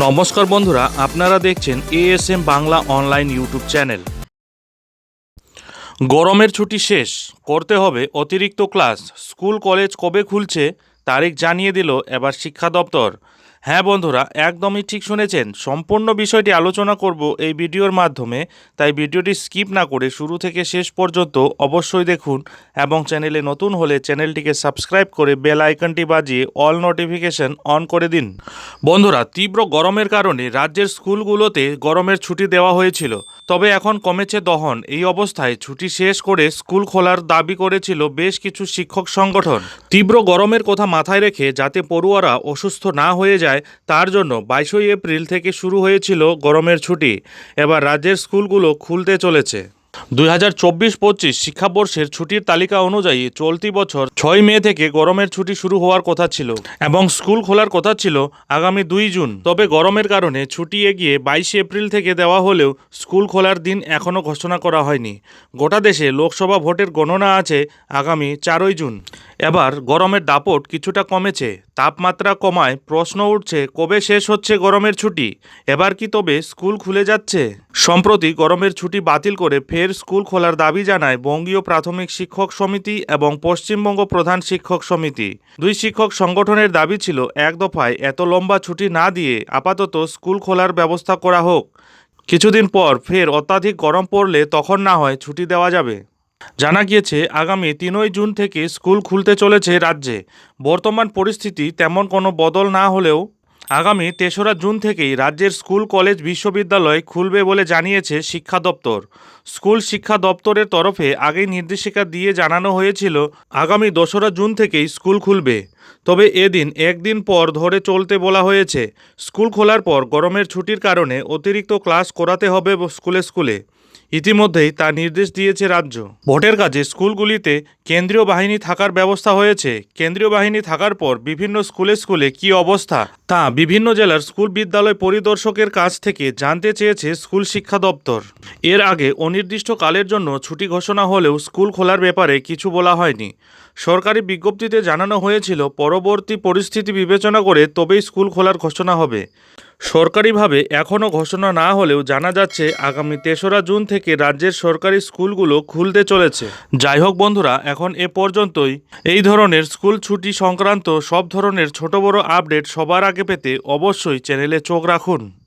নমস্কার বন্ধুরা, আপনারা দেখছেন ASM Bangla online YouTube channel. গরমের ছুটি শেষ, করতে হবে অতিরিক্ত ক্লাস। স্কুল, কলেজ কবে খুলছে, তারিখ জানিয়ে দিল এবার শিক্ষা দপ্তর। হ্যাঁ বন্ধুরা, একদমই ঠিক শুনেছেন। সম্পূর্ণ বিষয়টি আলোচনা করব এই ভিডিওর মাধ্যমে, তাই ভিডিওটি স্কিপ না করে শুরু থেকে শেষ পর্যন্ত অবশ্যই দেখুন এবং চ্যানেলে নতুন হলে চ্যানেলটিকে সাবস্ক্রাইব করে বেল আইকনটি বাজিয়ে অল নোটিফিকেশন অন করে দিন। বন্ধুরা, তীব্র গরমের কারণে রাজ্যের স্কুলগুলোতে গরমের ছুটি দেওয়া হয়েছিল। তবে এখন কমেছে দহন। এই অবস্থায় ছুটি শেষ করে স্কুল খোলার দাবি করেছিল বেশ কিছু শিক্ষক সংগঠন। তীব্র গরমের কথা মাথায় রেখে যাতে পড়ুয়ারা অসুস্থ না হয়ে যায় তার জন্য বাইশই এপ্রিল থেকে শুরু হয়েছিল গরমের ছুটি। এবার রাজ্যের স্কুলগুলো খুলতে চলেছে। দুই হাজার চব্বিশ পঁচিশ শিক্ষাবর্ষের ছুটির তালিকা অনুযায়ী চলতি বছর ছয় মে থেকে গরমের ছুটি শুরু হওয়ার কথা ছিল এবং স্কুল খোলার কথা ছিল আগামী দুই জুন। তবে গরমের কারণে ছুটি এগিয়ে বাইশে এপ্রিল থেকে দেওয়া হলেও স্কুল খোলার দিন এখনও ঘোষণা করা হয়নি। গোটা দেশে লোকসভা ভোটের গণনা আছে আগামী চারই জুন। এবার গরমের দাপট কিছুটা কমেছে, তাপমাত্রা কমায়, প্রশ্ন উঠছে, কবে শেষ হচ্ছে গরমের ছুটি? এবার কি তবে স্কুল খুলে যাচ্ছে? সম্প্রতি গরমের ছুটি বাতিল করে ফের স্কুল খোলার দাবি জানায় বঙ্গীয় প্রাথমিক শিক্ষক সমিতি এবং পশ্চিমবঙ্গ প্রধান শিক্ষক সমিতি। দুই শিক্ষক সংগঠনের দাবি ছিল, এক দফায় এত লম্বা ছুটি না দিয়ে আপাতত স্কুল খোলার ব্যবস্থা করা হোক। কিছুদিন পর ফের অত্যাধিক গরম পড়লে তখন না হয় ছুটি দেওয়া যাবে। জানা গিয়েছে, আগামী তিনই জুন থেকে স্কুল খুলতে চলেছে রাজ্যে। বর্তমান পরিস্থিতি তেমন কোনো বদল না হলেও আগামী তেসরা জুন থেকেই রাজ্যের স্কুল, কলেজ, বিশ্ববিদ্যালয় খুলবে বলে জানিয়েছে শিক্ষা দপ্তর। স্কুল শিক্ষা দপ্তরের তরফে আগেই নির্দেশিকা দিয়ে জানানো হয়েছিল, আগামী দোসরা জুন থেকেই স্কুল খুলবে। তবে এদিন একদিন পর ধরে চলতে বলা হয়েছে, স্কুল খোলার পর গরমের ছুটির কারণে অতিরিক্ত ক্লাস করাতে হবে স্কুলে স্কুলে। ইতিমধ্যেই তা নির্দেশ দিয়েছে রাজ্য। ভোটের কাজে স্কুলগুলিতে কেন্দ্রীয় বাহিনী থাকার ব্যবস্থা হয়েছে। কেন্দ্রীয় বাহিনী থাকার পর বিভিন্ন স্কুলে স্কুলে কি অবস্থা? তা বিভিন্ন জেলার স্কুল বিদ্যালয় পরিদর্শকের কাছ থেকে জানতে চেয়েছে স্কুল শিক্ষা দপ্তর। এর আগে অনির্দিষ্টকালের জন্য ছুটি ঘোষণা হলেও স্কুল খোলার ব্যাপারে কিছু বলা হয়নি। সরকারি বিজ্ঞপ্তিতে জানানো হয়েছিল, পরবর্তী পরিস্থিতি বিবেচনা করে তবেই স্কুল খোলার ঘোষণা হবে। সরকারিভাবে এখনও ঘোষণা না হলেও জানা যাচ্ছে, আগামী তেসরা জুন থেকে রাজ্যের সরকারি স্কুলগুলো খুলতে চলেছে। যাই হোক বন্ধুরা, এখন এ পর্যন্তই। এই ধরনের স্কুল ছুটি সংক্রান্ত সব ধরনের ছোট বড় আপডেট সবার আগে পেতে অবশ্যই চ্যানেলে চোখ রাখুন।